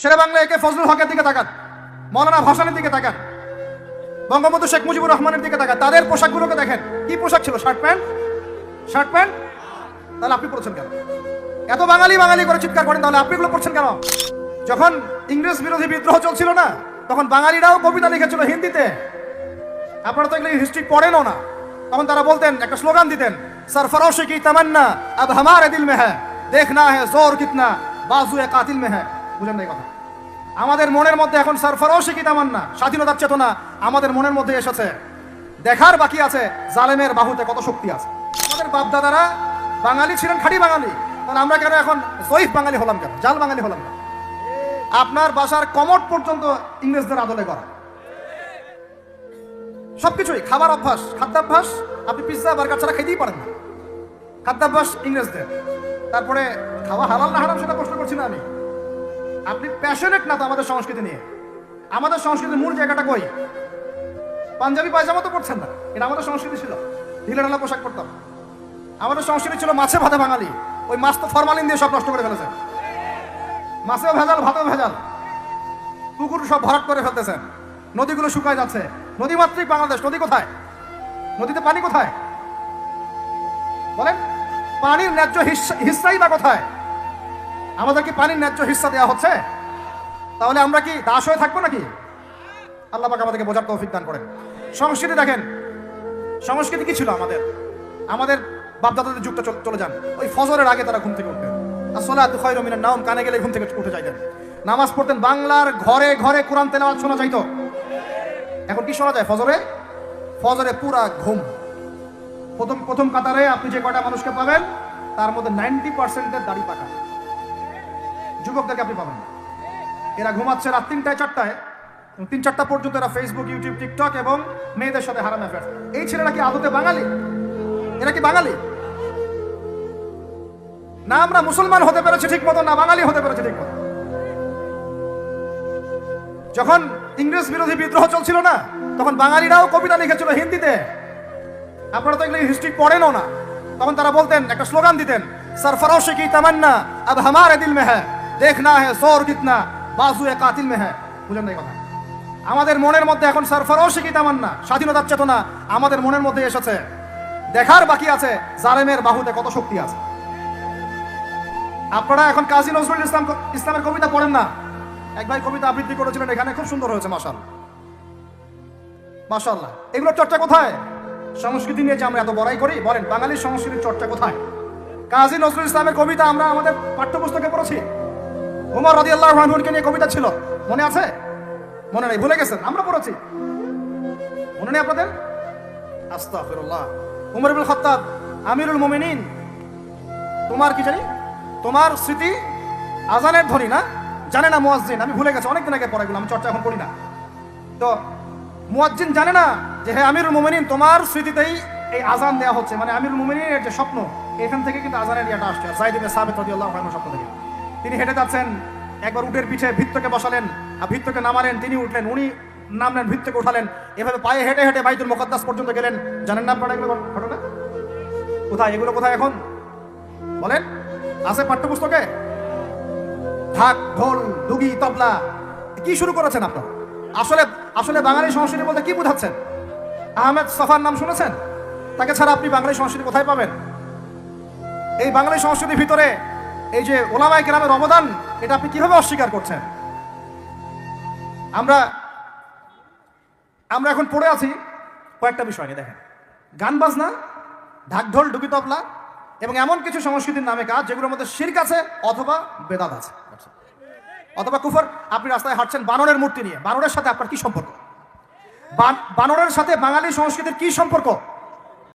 সেরা বাংলা একে ফজলুল হকের দিকে তাকান, মৌলানা ভাসানের দিকে তাকান, বঙ্গবন্ধু শেখ মুজিবুর রহমানের দিকে তাকান, তাদের পোশাকগুলোকে দেখেন, কি পোশাক ছিল, শার্ট প্যান্ট? Shirt pant? তাহলে আপনি পড়ছেন কেন? এত বাঙালি বাঙালি করে চিৎকার করেন, তাহলে আপনি এগুলো পড়ছেন কেন? যখন ইংরেজ বিরোধী বিদ্রোহ চলছিল না, তখন বাঙালিরাও কবিতা লিখেছিল হিন্দিতে। আপনারা তো এগুলো হিস্ট্রি পড়েনও না। তখন তারা বলতেন, একটা স্লোগান দিতেন সরফরোশ কি তামান্না, আব হামার দিল মে হ্যাঁ দেখনা হ্যাঁ জোর কিতনা, বাজু কাতিল মে হ্যাঁ বুঝেন না কথা। আমাদের মনের মধ্যে এখন সরফরোশি কি না স্বাধীনতার চেতনা আমাদের মনের মধ্যে এসেছে। দেখার বাকি আছে, জালেমের বাহুতে কত শক্তি আছে। আমাদের বাপদাদারা বাঙালি ছিলেন খাঁটি বাঙালি। তাহলে আমরা কেন এখন জয়ীফ বাঙালি হলাম কেন? জাল বাঙালি হলাম কেন? আপনার বাসার কমট পর্যন্ত ইংরেজদের আদলে করা। সবকিছুই, খাবার অভ্যাস, খাদ্যাভ্যাস, আপনি পিৎজা বার্গার ছাড়া খেতেই পারেন না। খাদ্যাভ্যাস ইংরেজদের। তারপরে খাওয়া হালাল না হারাম সেটা প্রশ্ন করছি না আমি। আপনি প্যাশনেট না তো আমাদের সংস্কৃতি নিয়ে? আমাদের সংস্কৃতির মূল জায়গাটা কই? পাঞ্জাবি পায়জামা তো পড়ছেন না, এটা আমাদের সংস্কৃতি ছিল। ঢিলে ঢালা পোশাক পরতাম। আমাদের সংস্কৃতি ছিল মাছে ভাতে বাঙালি, ওই মাছ তো ফরমালিন দিয়ে সব নষ্ট করে ফেলেছেন মাছেও ভেজাল, ভাতেও ভেজাল। পুকুর সব ভরাট করে ফেলতেছেন নদীগুলো শুকায় যাচ্ছে। নদী মাত্রিক বাংলাদেশ, নদী কোথায়? নদীতে পানি কোথায়? বলেন, পানির ন্যায্য হিস্সা- হিস্সাই বা কোথায়? আমাদের কি পানির ন্যায্য হিস্সা দেওয়া হচ্ছে। তাহলে আমরা কি দাস হয়ে থাকব নাকি? আল্লাহ পাক আমাদেরকে বোঝার তৌফিক দান করেন। সংস্কৃতি দেখেন, সংস্কৃতি কি ছিল আমাদের? আমাদের বাপদাদাদের যুগটা চলে যান। ওই ফজরের আগে তারা ঘুম থেকে উঠতেন। আসলে খয় রমিনের নাম কানে গেলে ঘুম থেকে উঠে যাইতেন। নামাজ পড়তেন বাংলার ঘরে ঘরে কোরআন তেলাওয়াত শোনা যাইতো। এখন কি শোনা যায় ফজরে? ফজরে পুরা ঘুম। প্রথম প্রথম কাতারে আপনি যে কয়টা মানুষকে পাবেন, তার মধ্যে নাইনটি পার্সেন্টের দাড়ি পাকা। যুবকদেরকে আপনি পাবেন না। এরা ঘুমাচ্ছে রাত তিনটায়, চারটায় তিন চারটা পর্যন্ত এরা ফেসবুক ইউটিউব টিকটক এবং মেয়েদের সাথে হারাম অ্যাফেয়ার এই ছেলেরা কি আদতে বাঙালি? এরা কি বাঙালি? না আমরা মুসলমান হতে পেরেছি ঠিক মতো না বাঙালি হতে পেরেছি ঠিক মতো যখন ইংরেজ বিরোধী বিদ্রোহ চলছিল না, তখন বাঙালিরাও কবিতা লিখেছিল হিন্দিতে। আপনারা তো এগুলো হিস্ট্রি পড়েনও না। তখন তারা বলতেন, একটা স্লোগান দিতেন, সরফরাও শিখি তামান্না আব হামার দিল মে হ্যাঁ দেখনা হ্যাঁ সোর কিতনা বাজু এ কাতিল মে হ্যাঁ বুঝেন কথা আমাদের মনের মধ্যে এখন সরফরোশে কি তামান্না স্বাধীনতার চেতনা আমাদের মনের মধ্যে এসেছে। দেখার বাকি আছে জারেমের বাহুতে কত শক্তি আছে। আপনারা এখন কাজী নজরুল ইসলাম ইসলামের কবিতা পড়েন না? এক ভাই কবিতা আবৃত্তি করেছিলেন, এখানে খুব সুন্দর হয়েছে মাসাল মাসাল এগুলো চর্চা কোথায়? সংস্কৃতি নিয়ে যে আমরা এত বড়াই করি, বলেন, বাঙালির সংস্কৃতির চর্চা কোথায়? কাজী নজরুল ইসলামের কবিতা আমরা আমাদের পাঠ্যপুস্তকে পড়েছি। উমর রদি আল্লাহ রহমানকে নিয়ে কবিতা ছিল। মনে আছে? মনে নেই, ভুলে গেছেন? আমরা পড়েছি। মনে নেই আপনাদের? আস্তাগফিরুল্লাহ। উমর ইবুল খত্তাব, আমিরুল মোমিনিন। তোমার কি জানি? তোমার স্মৃতি আজানের ধ্বনি, না? জানে না মুয়াজ্জিন, আমি ভুলে গেছি, অনেকদিন আগে পড়াগুলো, আমি চর্চা এখন করি না। তো, মুয়াজ্জিন জানে না যে হ্যাঁ আমিরুল মুমিনিন, তোমার স্মৃতিতেই এই আজান দেওয়া হচ্ছে। মানে আমিরুল মুমিনিনের যে স্বপ্ন, এখান থেকে কিন্তু আজানের ইয়েটা আসছে। জাইদ ইবনে সাবিত রাদিয়াল্লাহু আনহু স্বপ্ন থেকে তিনি হেঁটে যাচ্ছেন। একবার উটের পিঠে ভিত্তকে বসালেন আর ভিত্তকে নামালেন। তিনি উঠলেন, উনি নামলেন, ভিত্তকে উঠালেন। এভাবে পায়ে হেঁটে হেঁটে বাইতুল মুকদ্দাস পর্যন্ত গেলেন। জানেন না আপনারা এগুলো ঘটনা? কোথায়? এগুলো কোথায় এখন? বলেন। আছে পাঠ্যপুস্তকে? ঢাক, ঢোল দুগি তবলা। কি শুরু করেছেন আপনারা? আসলে আসলে বাঙালি সংস্কৃতি বলতে কি বোঝাচ্ছেন? আহমেদ সফার নাম শুনেছেন? তাকে ছাড়া আপনি বাঙালি সংস্কৃতি কোথায় পাবেন? এই বাঙালি সংস্কৃতির ভিতরে এই যে ওলামাই কেরামের অবদান এটা আপনি কীভাবে অস্বীকার করছেন? আমরা আমরা এখন পড়ে আছি কয়েকটা বিষয় নিয়ে, দেখেন। গান বাজনা, ঢাকঢোল ডুকি তবলা এবং এমন কিছু সংস্কৃতির নামে কাজ যেগুলোর মধ্যে শির্ক আছে অথবা বেদাত আছে। অথবা কুফর, আপনি রাস্তায় হাঁটছেন বানরের মূর্তি নিয়ে। বানরের সাথে আপনার কি সম্পর্ক? বান- বানরের সাথে বাঙালি সংস্কৃতির কি সম্পর্ক?